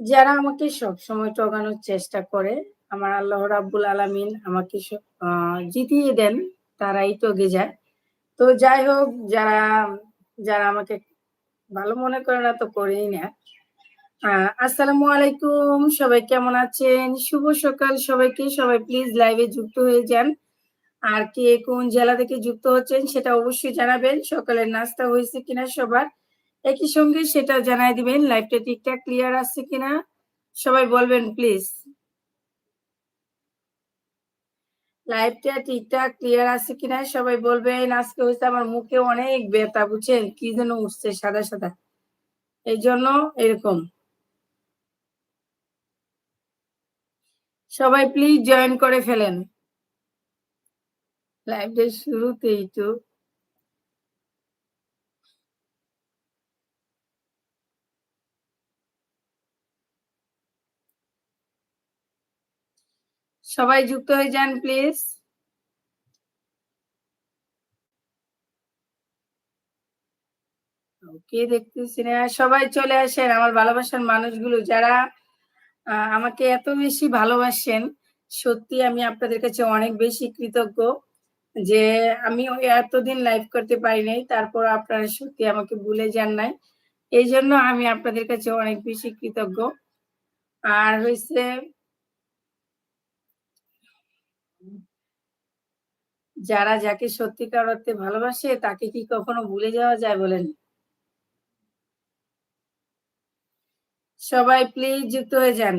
যারা আমাকে সবসময় টগানোর চেষ্টা করে, আমার আল্লাহ রাব্বুল আলামিন আমাকে জিতিয়ে দেন, তারাই টগে যায়। তো যাই হোক যারা, যারা আমাকে ভালো মনে করে না তো করেই না। আসসালামু আলাইকুম সবাই কেমন আছেন? শুভ সকাল সবাইকে। সবাই প্লিজ লাইভে যুক্ত হয়ে যান। আর কে কোন জেলা থেকে যুক্ত হচ্ছেন সেটা অবশ্যই জানাবেন। সকালের নাস্তা হয়েছে কিনা সবার? একই সঙ্গে সেটা জানাই দিবেন লাইভটা ঠিকঠাক ক্লিয়ার আসছে কিনা? সবাই বলবেন প্লিজ। লাইভটা ঠিকঠাক ক্লিয়ার আছে কিনা সবাই বলবেন। আজকে হইছে আমার মুখে অনেক ব্যথা বুঝছেন? কি যেন উঠছে সাদা, সাদা। এই জন্য এরকম। সবাই প্লিজ জয়েন করে ফেলেন। লাইভের শুরুতেই একটু সবাই যুক্ত হয়ে যান প্লিজ। ওকে দেখতেছি না। সবাই চলে আসেন আমার ভালোবাসার মানুষগুলো যারা আমাকে এত বেশি ভালোবাসেন, সত্যি আমি আপনাদের কাছে অনেক বেশি কৃতজ্ঞ। যে আমি এতদিন লাইভ করতে পারি নাই। তারপর আপনারা সত্যি আমাকে ভুলে যান নাই। এই জন্য আমি আপনাদের কাছে অনেক বেশি কৃতজ্ঞ। আর হইছে যারা যাকে সত্যিকার অর্থে ভালোবাসে, তাকে কি কখনো ভুলে যাওয়া যায় বলেন? সবাই প্লিজ যুক্ত হয়ে যান।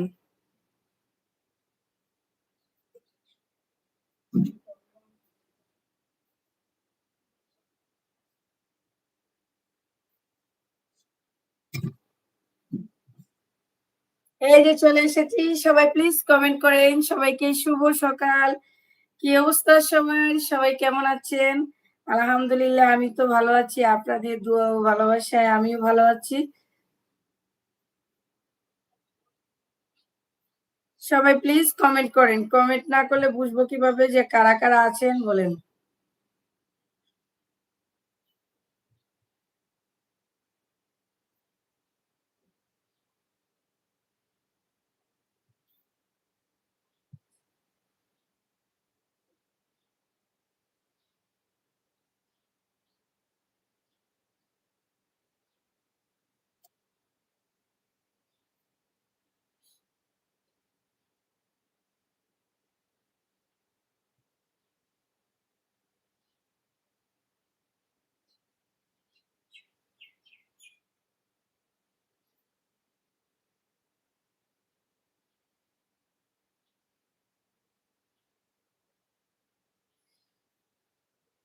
এই যে চলে এসেছি। সবাই প্লিজ কমেন্ট করেন। সবাইকে শুভ সকাল। কি অবস্থা সবার? সবাই কেমন আছেন? আলহামদুলিল্লাহ আমি তো ভালো আছি। আপনাদের দোয়া ও ভালোবাসায় আমিও ভালো আছি। সবাই প্লিজ কমেন্ট করেন। কমেন্ট না করলে বুঝব কীভাবে যে কারা, কারা আছেন বলেন?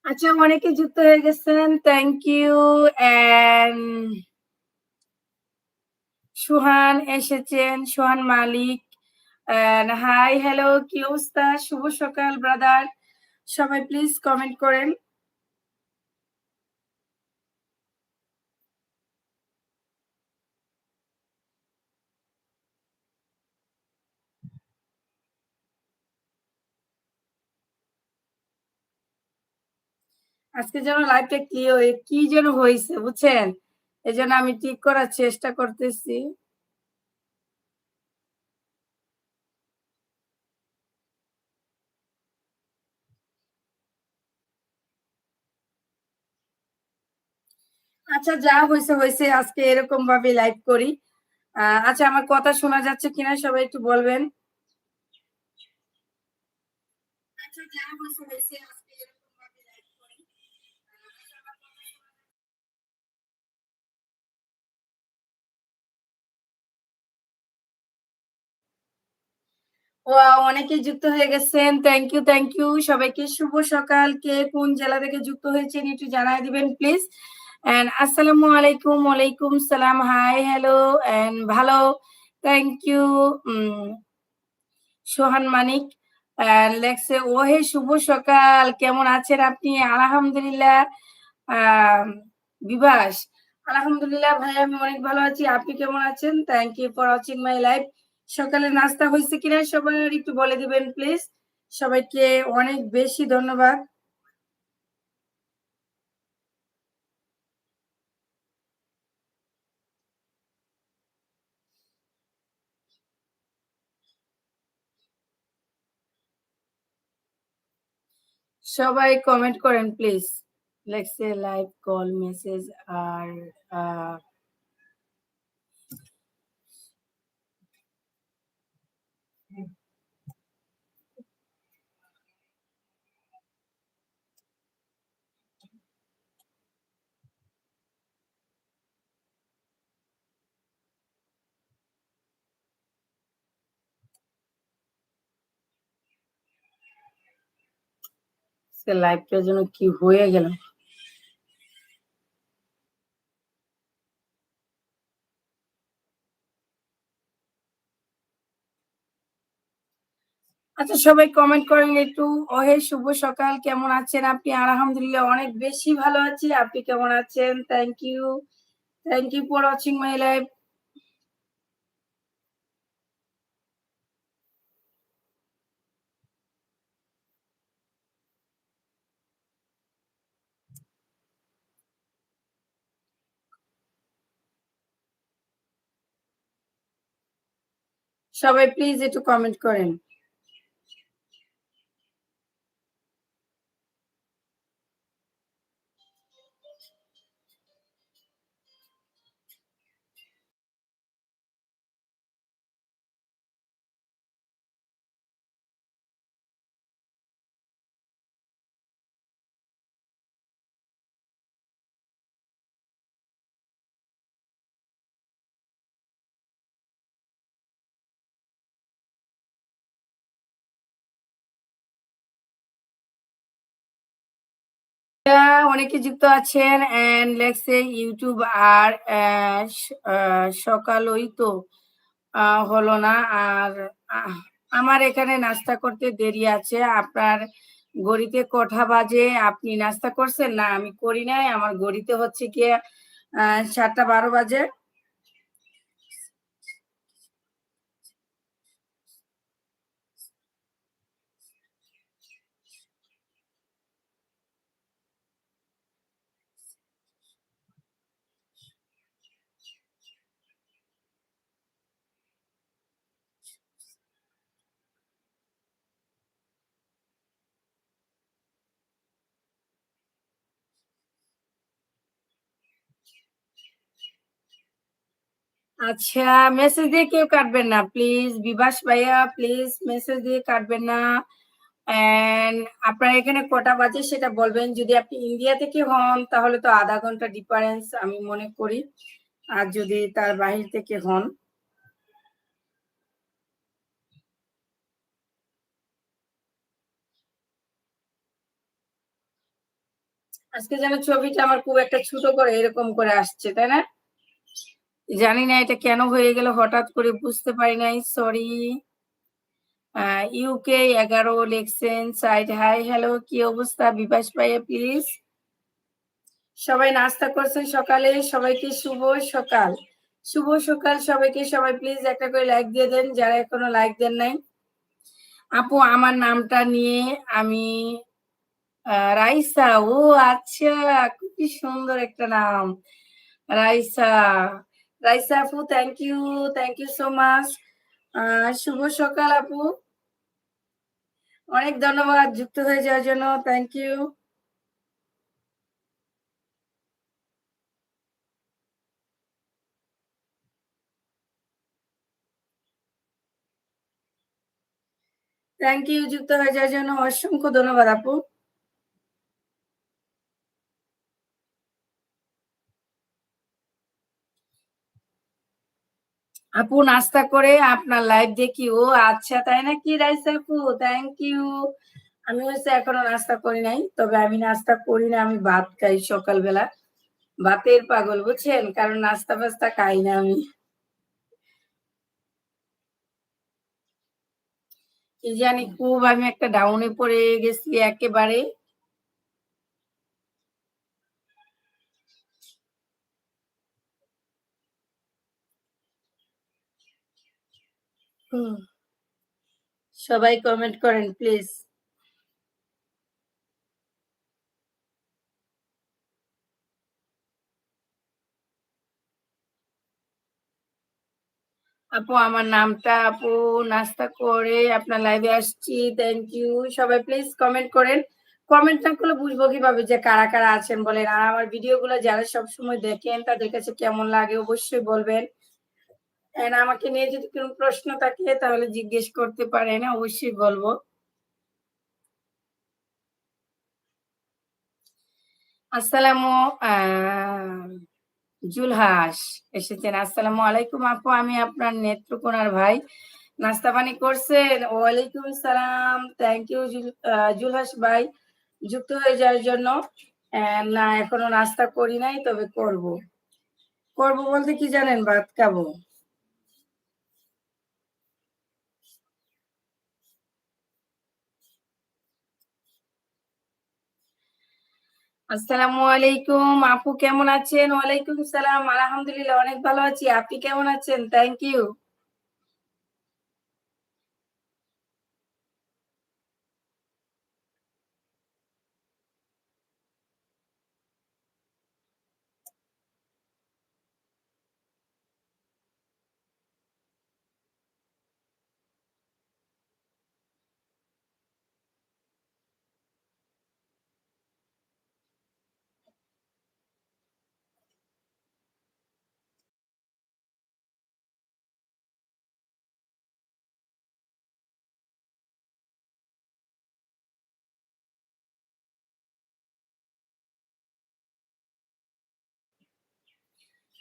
আচ্ছা অনেকে যুক্ত হয়ে গেছেন। থ্যাংক ইউ অ্যান্ড সুহান এসেছেন, সুহান মালিক। হাই, হ্যালো কি অবস্থা? শুভ সকাল ব্রাদার। সবাই প্লিজ কমেন্ট করেন। আজকে যেন লাইভটা কি কি যেন হয়েছে বুঝছেন? এই জন্য আমি ঠিক করার চেষ্টা করতেছি। আচ্ছা যা হয়েছে হয়েছে আজকে এরকম ভাবে লাইভ করি। আচ্ছা আমার কথা শোনা যাচ্ছে কিনা সবাই একটু বলবেন? আচ্ছা যা হইছে, হইছে। অনেকেই যুক্ত হয়ে গেছেন। Thank you, thank you. সবাইকে শুভ সকাল। কে কোন জেলা থেকে যুক্ত হয়েছেন একটু জানায় দিবেন প্লিজ। এন্ড আসসালামু আলাইকুম, ওয়ালাইকুম সালাম। হাই, হ্যালো অ্যান্ড ভালো। থ্যাংক ইউ সোহান মানিক লেখছে ওহে শুভ সকাল। কেমন আছেন আপনি? আলহামদুলিল্লাহ। বিভাস আলহামদুলিল্লাহ ভাই আমি অনেক ভালো আছি। আপনি কেমন আছেন? Thank you for watching my live. সকালে নাস্তা হয়েছে কিনা সবার একটু বলে দিবেন প্লিজ সবাইকে অনেক বেশি ধন্যবাদ। সবাই কমেন্ট করেন please let's live call message আর লাইভটার জন্য কি হয়ে গেল? আচ্ছা সবাই কমেন্ট করেন একটু। ওহে শুভ সকাল, কেমন আছেন আপনি? আলহামদুলিল্লাহ, অনেক বেশি ভালো আছি। আপনি কেমন আছেন? Thank you thank you for watching my live সবাই প্লিজ একটু কমেন্ট করেন। অনেকে যুক্ত আছেন এন্ড লেটস ইউটিউব আর সকালই তো হলো না। আর আমার এখানে নাস্তা করতে দেরি আছে। আপনার গড়িতে কঠা বাজে? আপনি নাস্তা করছেন? না, আমি করি নাই। আমার গড়িতে হচ্ছে গিয়ে সাতটা বারো বাজে। আচ্ছা মেসেজ দিয়ে কেউ কাটবেন না প্লিজ বিভাস ভাইয়া প্লিজ মেসেজ দিয়ে কাটবেন না। এন্ড আপনার এখানে কটা বাজে সেটা বলবেন। যদি আপনি ইন্ডিয়া থেকে হন, তাহলে তো আধা ঘণ্টা ডিফারেন্স আমি মনে করি। আর যদি তার বাহির থেকে হন। আজকে যেন ছবিটা আমার খুব একটা ছোট করে এরকম করে আসছে, তাই না? জানি না এটা কেন হয়ে গেল, হঠাৎ করে বুঝতে পারি নাই সরি ইউকে এগারো লেখছেন সাইড হাই হ্যালো কি অবস্থা বিপাশ ভাইয়া প্লিজ সবাই নাস্তা করছেন সকালে, সবাইকে শুভ সকাল। শুভ সকাল সবাইকে, সবাই প্লিজ একটা করে লাইক দিয়ে দেন, যারা এখনও লাইক দেন নাই। আপু, আমার নামটা নিয়ে আমি রাইসা, ও আচ্ছা খুবই সুন্দর একটা নাম। রাইসা রাইসা আপু thank you thank you so much শুভ সকাল, আপু। অনেক ধন্যবাদ যুক্ত হয়ে যাওয়ার জন্য। থ্যাংক ইউ থ্যাংক ইউ যুক্ত হয়ে যাওয়ার জন্য অসংখ্য ধন্যবাদ, আপু। আপু নাস্তা করে আপনার লাইভ দেখি। ও আচ্ছা তাই নাকি রাইস আপু? থ্যাংক ইউ আমি হচ্ছে এখনও নাস্তা করি নাই, তবে আমি নাস্তা করি না, আমি ভাত খাই সকালবেলা। ভাতের পাগল, বুঝছেন? কারণ নাস্তা ফাস্তা খাই না আমি। কি জানি, খুব আমি একটা ডাউনে পড়ে গেছি একেবারে। সবাই কমেন্ট করেন প্লিজ আপু, আমার নামটা আপু, নাস্তা করে আপনার লাইভে আসছি থ্যাংক ইউ সবাই প্লিজ কমেন্ট করেন। কমেন্ট না করলে বুঝব কীভাবে যে কারা কারা আছেন বলেন। আর আমার ভিডিওগুলো যারা সবসময় দেখেন, তাদের কাছে কেমন লাগে অবশ্যই বলবেন। আমাকে নিয়ে যদি কোনো প্রশ্ন থাকে, তাহলে জিজ্ঞেস করতে পারেন, অবশ্যই বলব। আসসালামু জুলহাস এসেছেন। আসসালামু আলাইকুম আপু, আমি আপনার নেত্রকোনার ভাই। নাস্তা পানি করছেন? ওয়ালাইকুম সালাম থ্যাংক ইউ জুলহাস ভাই, যুক্ত হয়ে যাওয়ার জন্য। না, এখনও নাস্তা করি নাই, তবে করব। করব বলতে কি জানেন, ভাত খাব। আসসালামু আলাইকুম। আপু কেমন আছেন? ওয়ালাইকুম সালাম। আলহামদুলিল্লাহ, অনেক ভালো আছি। আপনি কেমন আছেন? থ্যাংক ইউ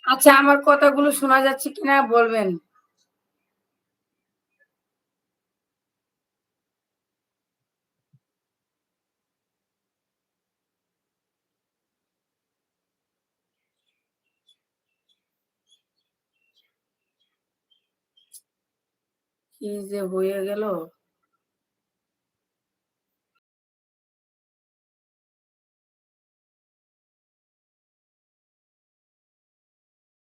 আচ্ছা আমার কথাগুলো শোনা যাচ্ছে কিনা বলবেন। কি যে হয়ে গেল?